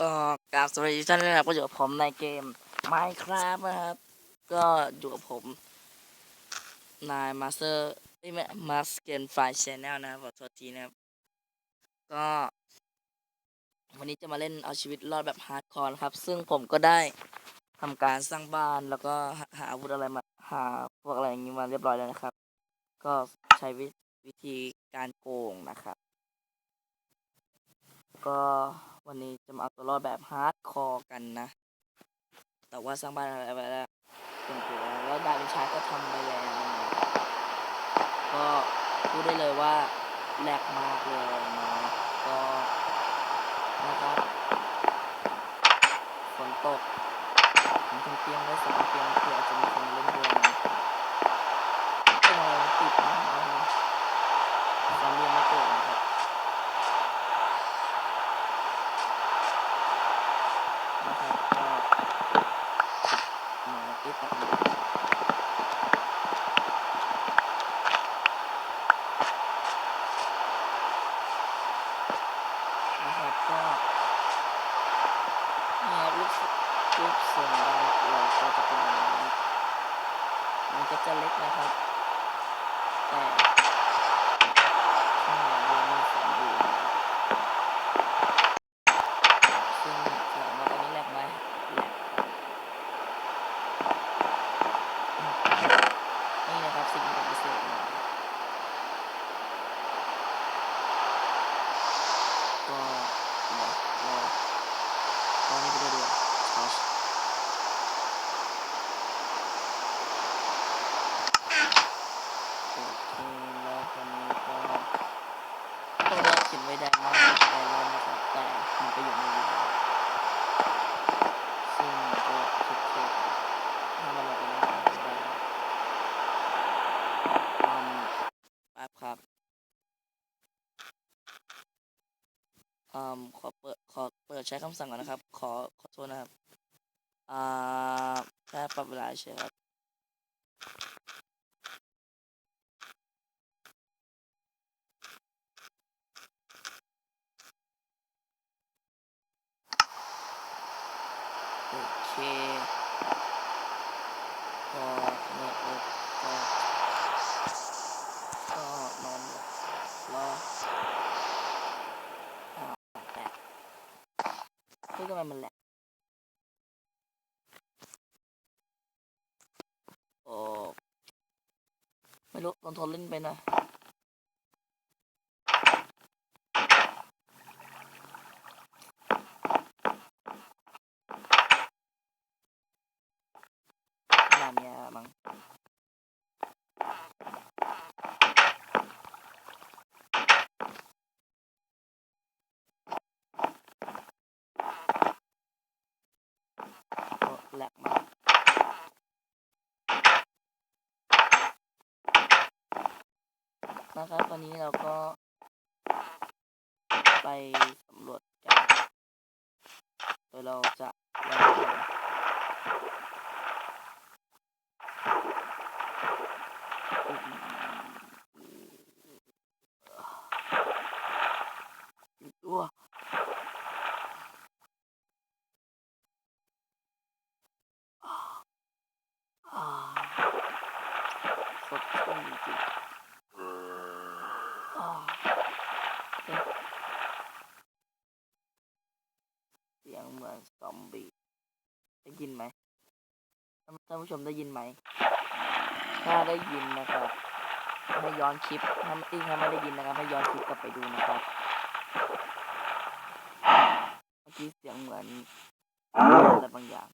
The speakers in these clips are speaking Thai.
ก็กราบสวัสดียท่านนะครับก็อยู่กับผมในเกม Minecraft นะครับ ก็อยู่กับผมนายมาสเตอร์ไม่มาสเกนไฟชแนลนะครับขอโทษทีนะครับ ก็ วันนี้จะมาเล่นเอาชีวิตรอดแบบฮาร์ดคอร์ครับ ซึ่งผมก็ได้ทำการสร้างบ้านแล้วก็หาหาอาวุธอะไรมาหาพวกอะไรอย่างนี้มาเรียบร้อยแล้วนะครับ ก็ใช้วิวิธีการโกงนะครับ ก็ วันนี้จะมาเอาตัวรอดแบบฮาร์ดคอร์กันนะ แต่ว่าสร้างบ้านอะไรไปแล้วเป็นตัวแล้วดาวินชาก็ทำไปแล้วก็พูดได้เลยว่าแหลกมากเลยนะก็นะครับฝนตกผมทำเตียงไว้สองเตียงเผื่อจะมีคนเลนด้วยนะเป็นอะไรมันติดนะเอาเลยตอนเรียนไม่เกิดนะครับ นะครับก็มาที่ตัด นะครับก็นี่ครับรูปรูปทรงบ้านเราก็จะเป็นอย่างนี้มันก็จะเล็กนะครับแต่ข้างในเรามีสมบูรณ์นะครับ ซึ่งถามว่าตอนนี้แหลกไหมแหลกครับนี่นะครับสิ่งที่ผมพิเศษมาก็เดี๋ยวรอตอนนี้ไปดูดีกว่าชาร์จโอเคแล้วตอนนี้ก็ต้องเลือ กเขียนไว้ได้มากได้แล้วนะครับแต่มันก็อยู่ในวิดีโอซึ่งก็ทุกเทปถ้ามันเราไปเล่นได้อืมแป๊บครับอืมขอเปิดขอเปิดใช้คำสั่งก่อนนะครับ ขอขอโทษนะครับอ่าแค่ปรับเวลาใช่ครับ โอเคพอเนี่ยปุ๊บก็ก็นอนหลับรออ้าวแตกเฮ้ยทำไมันแหละ โอ้ ไม่รู้ลองทนเล่นไปนะมาณเนี้ยมั้ง ก็แหลกมาก นะครับตอนนี้เราก็ ไปสำรวจกันโดยเราจะไปที่ไหนตัวอ่าสดชื่นจริงๆอ่าเอ๊ะเสียงเหมือนซอมบี้ได้ ยินไหมท่านผู้ชมได้ยินไหม ถ้าได้ยินนะครับให้ย้อนคลิปถ้าไม่ถ้าไม่ได้ยินนะครับให้ย้อนคลิปกลับไปดูนะครับ เมื่อกี้เสียงเหมือนอะไรบางอย่าง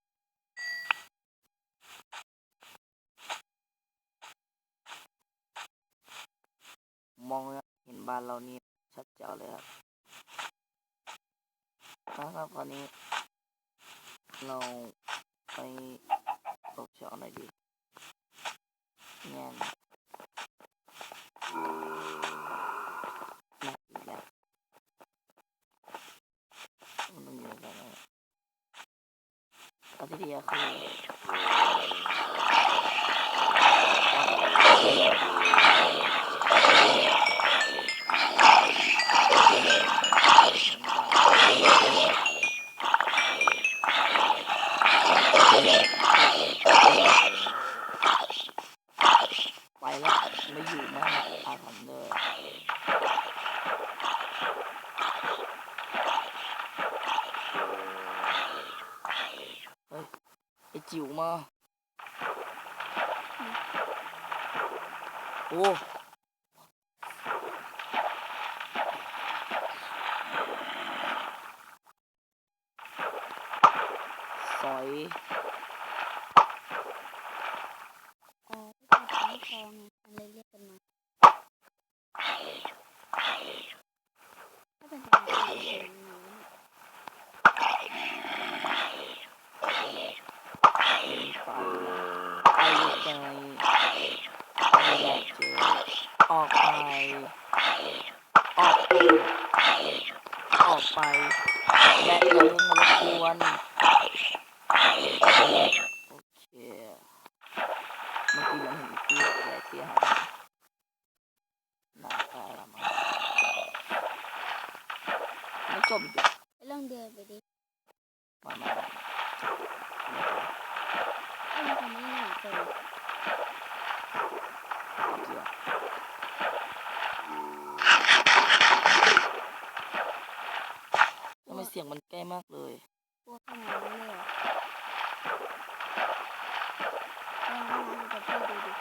มองเห็นบ้านเรานี่ชัดเจ๋วเลยครับนะครับวันนี้ เราไปตกเช้าห ไปแล้วไม่อยู่มาหาผมเลยเฮ้ยไอจิ๋วมาโอ้ซอย ออกไปออกไป และอย่าเพิ่งมารบกวนโอเคเมื่อกี้มันเห็นตี้ยอะไรเตี้ยหายหน้าตาละมั้งไม่จบอีกเรอไปลองเดินไปดิมามามาไอ้มันทำไม่ไสียงมันใกล้มากเลยพวกขนาดนั้นเลยเหรอลองเอามากับพี่ดูดิ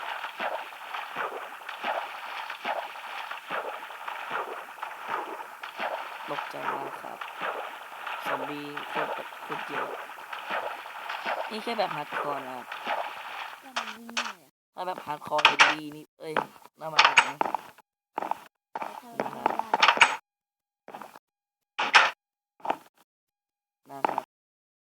ตกใจมากครับซอมบี้โคตรแบบโคตรเยอะนี่แค่แบบฮาร์ดคอร์นะครับก็มันวิ่งได้อะถ้าแบบฮาร์ดคอร์เอ็นดีนี่เอ้ยน่ามาหนัง